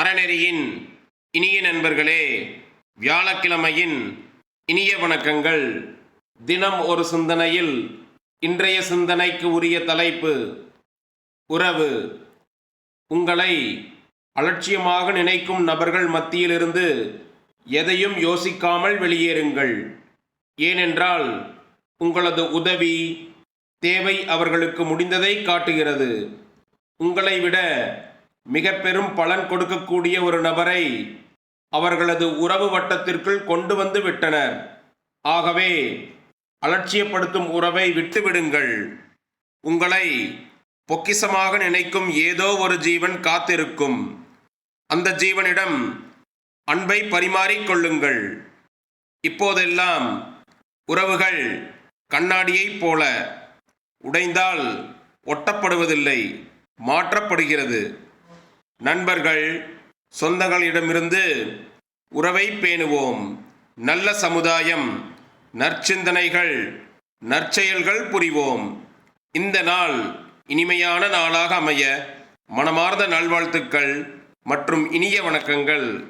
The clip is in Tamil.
அறநெறியின் இனிய நண்பர்களே வியாழக்கிழமையின் இனிய வணக்கங்கள். தினம் ஒரு சிந்தனையில் இன்றைய சிந்தனைக்கு உரிய தலைப்பு உறவு. உங்களை அலட்சியமாக நினைக்கும் நபர்கள் மத்தியிலிருந்து எதையும் யோசிக்காமல் வெளியேறுங்கள். ஏனென்றால் உங்களது உதவி தேவை அவர்களுக்கு முடிந்ததை காட்டுகிறது. உங்களை விட மிக பெரும் பலன் கொடுக்கக்கூடிய ஒரு நபரை அவர்களது உறவு வட்டத்திற்குள் கொண்டு வந்து விட்டனர். ஆகவே அலட்சியப்படுத்தும் உறவை விட்டுவிடுங்கள். உங்களை பொக்கிசமாக நினைக்கும் ஏதோ ஒரு ஜீவன் காத்திருக்கும். அந்த ஜீவனிடம் அன்பை பரிமாறிக்கொள்ளுங்கள் இப்போதெல்லாம் உறவுகள் கண்ணாடியைப் போல உடைந்தால் ஒட்டப்படுவதில்லை மாற்றப்படுகிறது. நண்பர்கள் சொந்தங்களிடமிருந்து உறவை பேணுவோம். நல்ல சமுதாயம் நற்சிந்தனைகள் நற்செயல்கள் புரிவோம். இந்த நாள் இனிமையான நாளாக அமைய மனமார்ந்த நல்வாழ்த்துக்கள் மற்றும் இனிய வணக்கங்கள்.